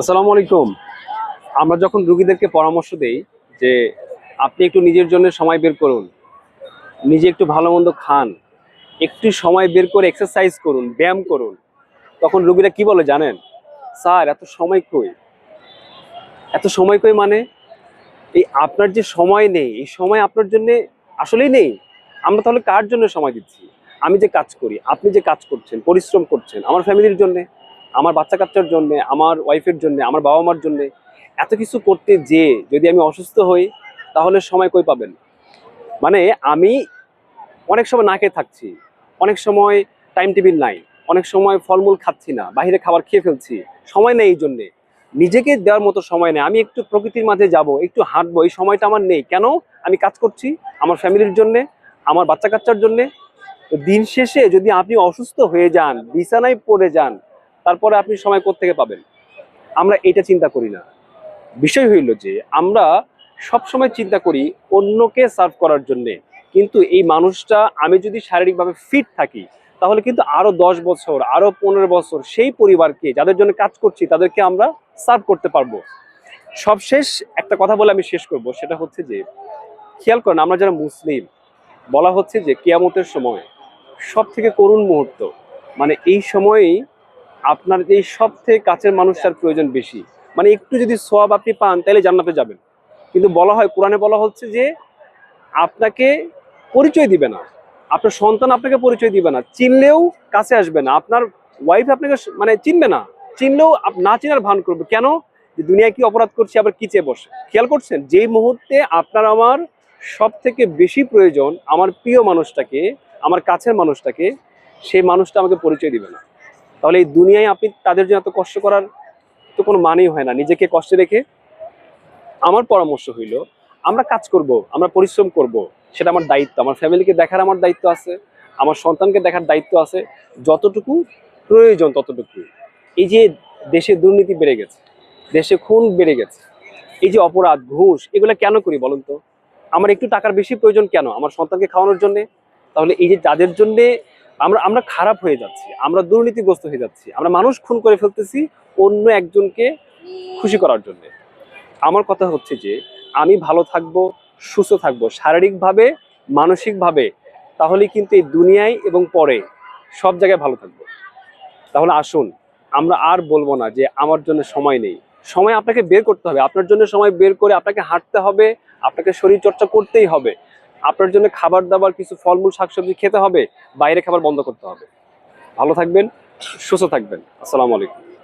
আসসালামু আলাইকুম। আমরা যখন রুগীদেরকে পরামর্শ দেই যে আপনি একটু নিজের জন্য সময় বের করুন, নিজে একটু ভালো মন্দ খান, একটু সময় বের করে এক্সারসাইজ করুন, ব্যায়াম করুন, তখন রুগীরা কি বলে জানেন? স্যার, এত সময় কই? এত সময় কই মানে? এই আপনার যে সময় নেই, এই সময় আপনার জন্য আসলেই নেই। আমরা তাহলে কার জন্য সময় দিচ্ছি? আমি যে কাজ করি, আপনি যে কাজ করছেন, পরিশ্রম করছেন, আমার ফ্যামিলির জন্য। আমার বাচ্চা কাচ্চার জন্য, আমার ওয়াইফের জন্য, আমার বাবা মার জন্য এত কিছু করতে যে যদি আমি অসুস্থ হই, তাহলে সময় কই পাবেন? মানে আমি অনেক সময় না খেয়ে থাকছি, অনেক সময় টাইম টেবিল নাই, অনেক সময় ফলমূল খাচ্ছি না বাইরে খাবার খেয়ে ফেলছি, সময় নেই এই জন্যে। নিজেকে দেওয়ার মতো সময় নেই, আমি একটু প্রকৃতির মাঝে যাব, একটু হাঁটবো, এই সময়টা আমার নেই। কেন? আমি কাজ করছি আমার ফ্যামিলির জন্যে, আমার বাচ্চা কাচ্চার জন্যে। দিন শেষে যদি আপনি অসুস্থ হয়ে যান, বিছানায় পড়ে যান তারপরে আপনি সময় থেকে পাবেন? আমরা এটা চিন্তা করি না। বিষয় হইল যে, আমরা সব সময় চিন্তা করি অন্যকে সার্ভ করার জন্যে। কিন্তু এই মানুষটা, আমি যদি শারীরিকভাবে ফিট থাকি, তাহলে কিন্তু আরও দশ বছর, আরও পনেরো বছর সেই পরিবারকে, যাদের জন্য কাজ করছি, তাদেরকে আমরা সার্ভ করতে পারব। সবশেষ একটা কথা বলে আমি শেষ করব, সেটা হচ্ছে যে, খেয়াল করেন, আমরা যারা মুসলিম, বলা হচ্ছে যে, কেয়ামতের সময় সব থেকে করুণ মুহূর্ত মানে এই সময়েই আপনার এই সব থেকে কাছের মানুষটার প্রয়োজন বেশি। মানে একটু যদি সোয়াব আপনি পান, তাহলে জান্নাতে যাবেন। কিন্তু বলা হয়, কোরআনে বলা হচ্ছে যে, আপনাকে পরিচয় দিবে না। আপনার সন্তান আপনাকে পরিচয় দিবে না। চিনলেও কাছে আসবে না। আপনার ওয়াইফ আপনাকে মানে চিনবে না। চিনলেও না চিনার ভান করবে। কেন? যে দুনিয়ায় কি অপরাধ করছি, আবার কি চেয়ে বসে? খেয়াল করছেন? যেই মুহূর্তে আপনার আমার সব থেকে বেশি প্রয়োজন, আমার প্রিয় মানুষটাকে, আমার কাছের মানুষটাকে, সেই মানুষটা আমাকে পরিচয় দিবে না। তাহলে এই দুনিয়ায় আপনি তাদের জন্য এত কষ্ট করার তো কোনো মানেই হয় না। নিজেকে কষ্টে রেখে আমার পরামর্শ হইল, আমরা কাজ করব, আমরা পরিশ্রম করব, সেটা আমার দায়িত্ব। আমার ফ্যামিলিকে দেখার আমার দায়িত্ব আছে, আমার সন্তানকে দেখার দায়িত্ব আছে, যতটুকু প্রয়োজন ততটুকু এই যে দেশে দুর্নীতি বেড়ে গেছে, দেশে খুন বেড়ে গেছে, এই যে অপরাধ, ঘুষ, এগুলো কেন করি বলুন তো? আমার একটু টাকার বেশি প্রয়োজন কেন? আমার সন্তানকে খাওয়ানোর জন্য? তাহলে এই যে যাদের জন্য আমরা আমরা খারাপ হয়ে যাচ্ছি, আমরা দুর্নীতিগ্রস্ত হয়ে যাচ্ছি, আমরা মানুষ খুন করে ফেলতেছি অন্য একজনকে খুশি করার জন্য। আমার কথা হচ্ছে যে, আমি ভালো থাকব, সুস্থ থাকব, শারীরিকভাবে, মানসিকভাবে, তাহলে কিন্তু এই দুনিয়ায় এবং পরে সব জায়গায় ভালো থাকব। তাহলে আসুন, আমরা আর বলব না যে আমার জন্য সময় নেই। সময় আপনাকে বের করতে হবে, আপনার জন্য সময় বের করে আপনাকে হাঁটতে হবে, আপনাকে শরীর চর্চা করতেই হবে। আপনার জন্য খাবার দাবার, কিছু ফলমূল, শাকসবজি খেতে হবে, বাইরে খাবার বন্ধ করতে হবে। ভালো থাকবেন, সুস্থ থাকবেন। আসসালামু আলাইকুম।